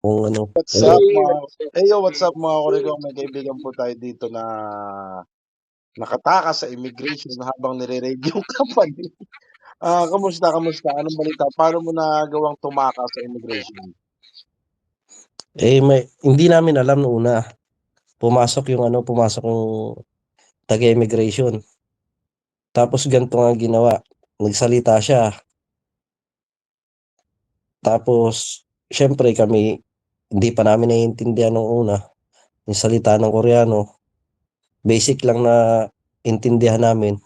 Kung ano. What's Hello? up mga hey yo, what's up mga korego? May kaibigan po tayo dito na nakatakas sa immigration habang nire-raid yung company. Ah, kamusta, kamusta? Anong balita? Paano mo nagawang tumakas sa immigration? Eh, may, hindi namin alam noong una. Pumasok yung ano, pumasok yung taga-immigration. Tapos ganito nga ginawa. Nagsalita siya. Tapos, syempre kami, hindi pa namin naiintindihan nung una yung salita ng Koreano. Basic lang na intindihan namin.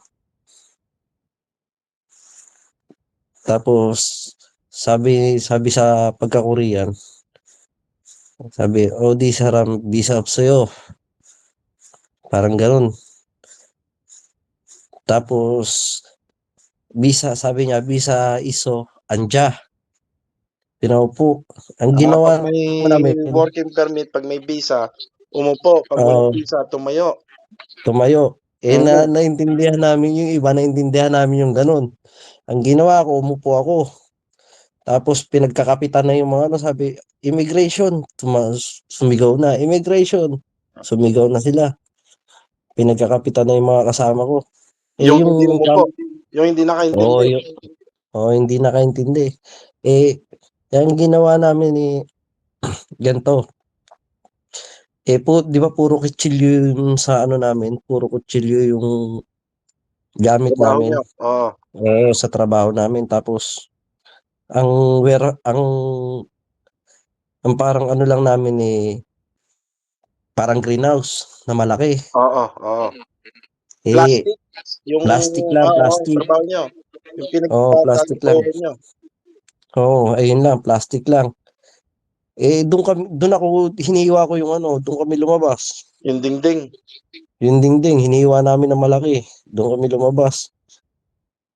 Tapos sabi sabi sa pagka-Korean, sabi, oh di saram, visa up sa'yo. Parang ganun. Tapos, visa, sabi niya, visa iso, anja. Pinaupo. Ang ginawa pag may namin, working permit, pag may visa, umupo. Pag Oo. walang visa, tumayo. tumayo. Eh, Oo. na, naintindihan namin yung iba, naintindihan namin yung ganun. Ang ginawa ko, umupo ako. Tapos pinagkakapitan na yung mga ano, sabi, immigration, Tuma- sumigaw na, immigration. Sumigaw na sila. Pinagkakapitan na yung mga kasama ko. Eh, Yung hindi umupo. Yung hindi Oo, nakaintindi. yung, oh, hindi nakaintindi. Eh, yung ginawa namin ni ganito. Eh, po, di ba puro kutsilyo yung sa ano namin, puro kutsilyo yung gamit Trabaho namin. Oo. Oo, sa trabaho namin. Tapos, ang wera, ang, ang parang ano lang namin eh, parang greenhouse na malaki. Oo, oo. Eh, Plastic. Yung, plastic lang, oo, plastic. Oo, plastic lang. pinagpapalikuran Oo, ayun lang, plastic lang. Eh, doon kami, doon ako, hiniwa ko yung ano, doon kami lumabas. Yung dingding. Yung dingding, hiniwa namin na malaki. Doon kami lumabas.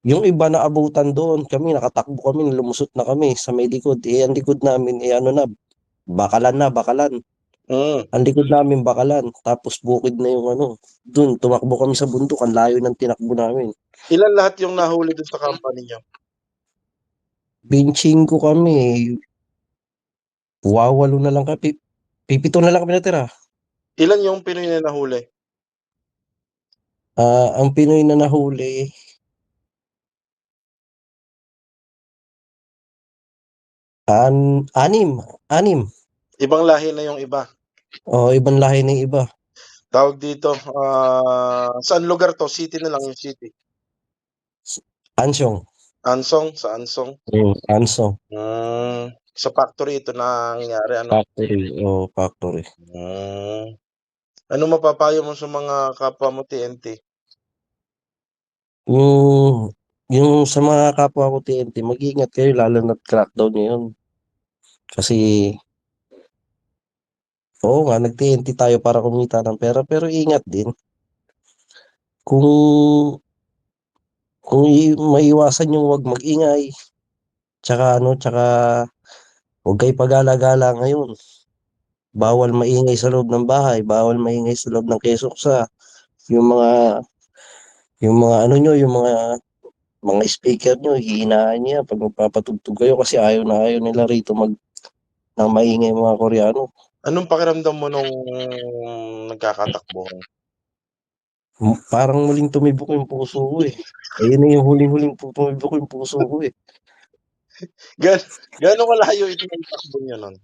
Yung iba na abutan doon, kami, nakatakbo kami, lumusot na kami sa may likod. Eh, ang likod namin, eh ano na, bakalan na, bakalan. Mm. Ang likod namin, bakalan. Tapos bukid na yung ano. Doon, tumakbo kami sa bundok, ang layo ng tinakbo namin. Ilan lahat yung nahuli dun sa company niyo? Pinching ko kami, wawalo na lang kami. Pipito na lang kami natira. Ilan yung Pinoy na nahuli? Ah, ang Pinoy na nahuli, an, anim, anim. Ibang lahi na yung iba. O, ibang lahi ng iba. Tawag dito, ah, saan lugar to? City na lang yung city. Ansyong. Ansong, sa Ansong. Mm, Ansong. Mm, sa factory ito nangyari ano? Factory. O, factory. Mm. Ano mapapayo mo sa mga kapwa mo TNT? Yung, yung sa mga kapwa ko TNT, mag-iingat kayo lalo na crackdown ngayon. Kasi, oo nga, nag-TNT tayo para kumita ng pera, pero ingat din. Kung, kung maiwasan yung wag mag-ingay, tsaka ano, tsaka huwag kayo pagala-gala ngayon. Bawal maingay sa loob ng bahay, bawal maingay sa loob ng kesoksa. Yung mga, yung mga ano nyo, yung mga, mga speaker nyo, hihinaan niya pag magpapatugtog kayo kasi ayaw na ayaw nila rito mag, ng maingay mga Koreano. Anong pakiramdam mo nung nagkakatakbo? M- Parang muling tumibok yung puso ko eh. Ayun na yung huling-huling tumibok yung puso ko eh. Gan gaano kalayo ito yung takbo niyo nun?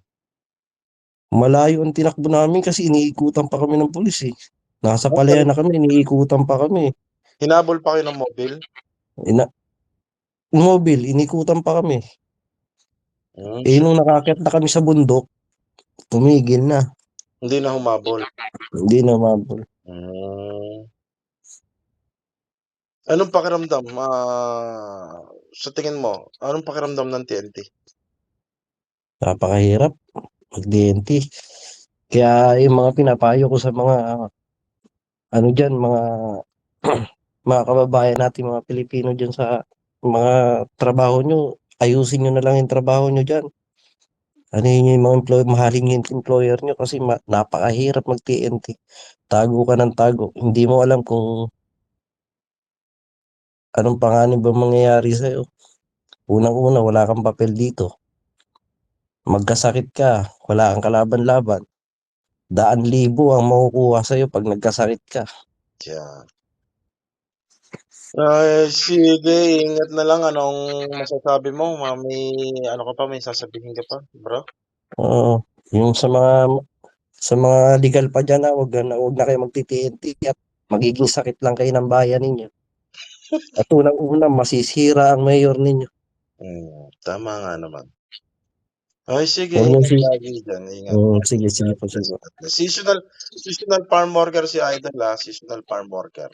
Malayo ang tinakbo namin kasi iniikutan pa kami ng pulis eh. Nasa palayan na kami, iniikutan pa kami. Hinabol pa kayo ng mobile? Ina mobile, inikutan pa kami. Mm. Eh nung nakakit na kami sa bundok, tumigil na. Hindi na humabol. Hindi na mabul. Mm. Anong pakiramdam, ah, sa tingin mo, anong pakiramdam ng TNT? Napakahirap mag-DNT. Kaya yung mga pinapayo ko sa mga ano diyan, mga mga kababayan natin, mga Pilipino diyan sa mga trabaho nyo, ayusin nyo na lang yung trabaho nyo diyan. Ano yun yung mga employer, mahalin yung employer nyo kasi ma- napakahirap mag-TNT. Tago ka ng tago. Hindi mo alam kung anong panganib ba mangyayari sa'yo. Unang-una, wala kang papel dito. Magkasakit ka, wala kang kalaban-laban. Daan libo ang makukuha sa'yo pag nagkasakit ka. Yan. Ay, sige ingat na lang anong masasabi mo ma may ano ka pa, may sasabihin ka pa, bro? Oo, yung sa mga sa mga legal pa diyan, ah, wag na wag na kayong magti-TNT at magiging sakit lang kayo ng bayan ninyo. At unang-una masisira ang mayor ninyo. Hmm, tama nga naman. Ay sige, niyo ingat si lagi diyan, ingat. mm, sige, sige po, sige. Seasonal seasonal farm worker si Idol, ah, seasonal farm worker.